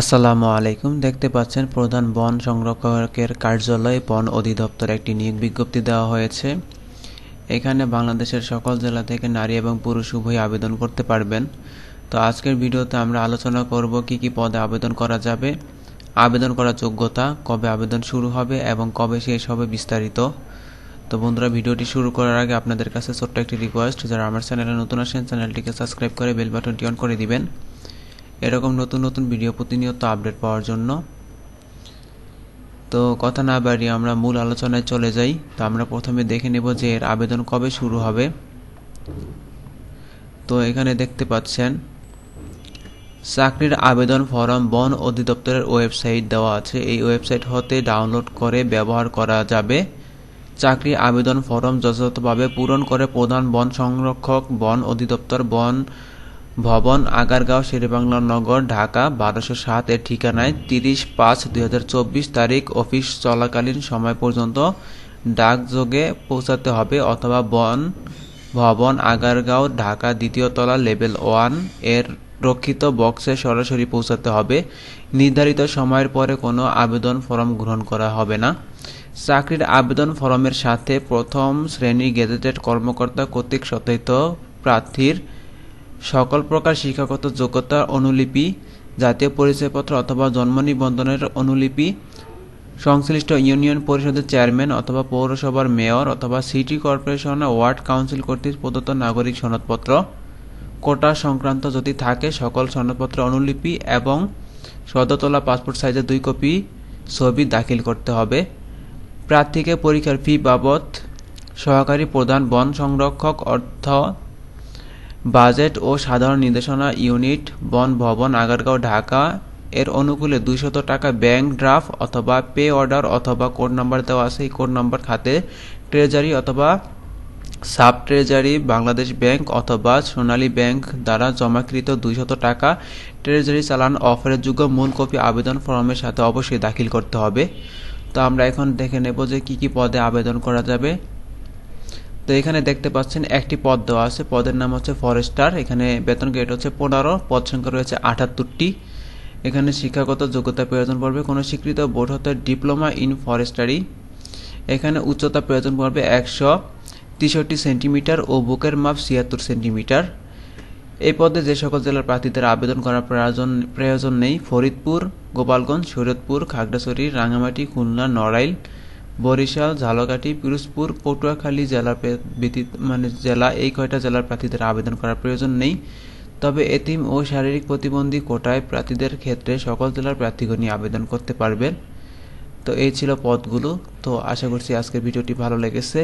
আসসালামু আলাইকুম। দেখতে পাচ্ছেন প্রধান বন সংরক্ষকের কার্যালয়ে বন অধিদপ্তর একটি নিয়োগ বিজ্ঞপ্তি দেওয়া হয়েছে। এখানে বাংলাদেশের সকল জেলা থেকে নারী এবং পুরুষ উভয় আবেদন করতে পারবেন। তো আজকের ভিডিওতে আমরা আলোচনা করব কি কি পদে আবেদন করা যাবে, আবেদন করার যোগ্যতা, কবে আবেদন শুরু হবে এবং কবে শেষ হবে বিস্তারিত। তো বন্ধুরা, ভিডিওটি শুরু করার আগে আপনাদের কাছে ছোট্ট একটি রিকোয়েস্ট যারা আমার চ্যানেলে নতুন আসেন, চ্যানেলটিকে সাবস্ক্রাইব করে বেল বাটনটি অন করে দিবেন। এরকম নতুন নতুন ভিডিও প্রতিনিয়ত আপডেট পাওয়ার জন্য। তো কথা না বাড়িয়ে আমরা মূল আলোচনায় চলে যাই। তো আমরা প্রথমে দেখে নেব যে এর আবেদন কবে শুরু হবে। তো এখানে দেখতে পাচ্ছেন, চাকরির আবেদন ফরম বন অধিদপ্তরের ওয়েবসাইট দেওয়া আছে। এই ওয়েবসাইট হতে ডাউনলোড করে ব্যবহার করা যাবে। চাকরি আবেদন ফরম যথাযথভাবে পূরণ করে প্রধান বন সংরক্ষক, বন অধিদপ্তর, বন ভবন, আগারগাঁও, শেরেবাংলা নগর, ঢাকা, বারোশো সাত এর ঠিকানায় তিরিশ পাঁচ দুই তারিখ অফিস চলাকালীন সময় পর্যন্ত ডাকযোগে পৌঁছাতে হবে অথবা বন, ভবন, আগারগাঁও, ঢাকা দ্বিতীয় তলা লেভেল ওয়ানের রক্ষিত বক্সে সরাসরি পৌঁছাতে হবে। নির্ধারিত সময়ের পরে কোনো আবেদন ফরম গ্রহণ করা হবে না। চাকরির আবেদন ফরমের সাথে প্রথম শ্রেণির গেজেটেড কর্মকর্তা কর্তৃক সত্যায়িত প্রার্থীর সকল প্রকার শিক্ষাগত যোগ্যতার অনুলিপি, জাতীয় পরিচয়পত্র অথবা জন্ম নিবন্ধনের অনুলিপি, সংশ্লিষ্ট ইউনিয়ন পরিষদের চেয়ারম্যান অথবা পৌরসভার মেয়র অথবা সিটি কর্পোরেশন ওয়ার্ড কাউন্সিল কর্তৃক প্রদত্ত নাগরিক সনদপত্র, কোটা সংক্রান্ত যদি থাকে সকল সনদপত্র অনুলিপি এবং সদতলা পাসপোর্ট সাইজের দুই কপি ছবি দাখিল করতে হবে। প্রার্থীকে পরীক্ষার ফি বাবদ সহকারী প্রধান বন সংরক্ষক, অর্থ বাজেট ও সাধারণ নির্দেশনা ইউনিট বন ভবন আগারগাঁও ঢাকা এর অনুকূলে দুইশত টাকা ব্যাংক ড্রাফট অথবা পে অর্ডার অথবা কোড নাম্বার দেওয়া আছে। এই কোড নাম্বার খাতে ট্রেজারি অথবা সাব ট্রেজারি বাংলাদেশ ব্যাংক অথবা সোনালী ব্যাংক দ্বারা জমাকৃত দুইশত টাকা ট্রেজারি চালান অফারের যোগ্য মূল কপি আবেদন ফর্মের সাথে অবশ্যই দাখিল করতে হবে। তো আমরা এখন দেখে নেব যে কি কি পদে আবেদন করা যাবে। তো এখানে দেখতে পাচ্ছেন একটি পদ দেওয়া আছে। পদের নাম হচ্ছে ফরেস্টার। এখানে বেতন গ্রেড হচ্ছে পনেরো, পদ সংখ্যা রয়েছে আটাত্তরটি। এখানে শিক্ষাগত যোগ্যতা প্রয়োজন পড়বে। কোনো স্বীকৃত বোর্ড হতে ডিপ্লোমা ইন ফরেস্টারি। এখানে উচ্চতা প্রয়োজন পড়বে একশো তেষট্টি সেন্টিমিটার ও বুকের মাপ ছিয়াত্তর সেন্টিমিটার। এই পদে যে সকল জেলার প্রার্থীদের আবেদন করার প্রয়োজন প্রয়োজন নেই। ফরিদপুর, গোপালগঞ্জ, শরীয়তপুর, খাগড়াছড়ি রাঙামাটি খুলনা, নড়াইল বরিশাল, ঝালকাঠি, পিরোজপুর, পটুয়াখালী জেলা ব্যতীত মানে জেলা এই কয়টা জেলার প্রার্থীদের আবেদন করার প্রয়োজন নেই। তবে এতিম ও শারীরিক প্রতিবন্ধী কোটায় প্রার্থীদের ক্ষেত্রে সকল জেলার প্রার্থীগণই আবেদন করতে পারবেন। তো এই ছিল পদগুলো। তো আশা করছি আজকের ভিডিওটি ভালো লেগেছে।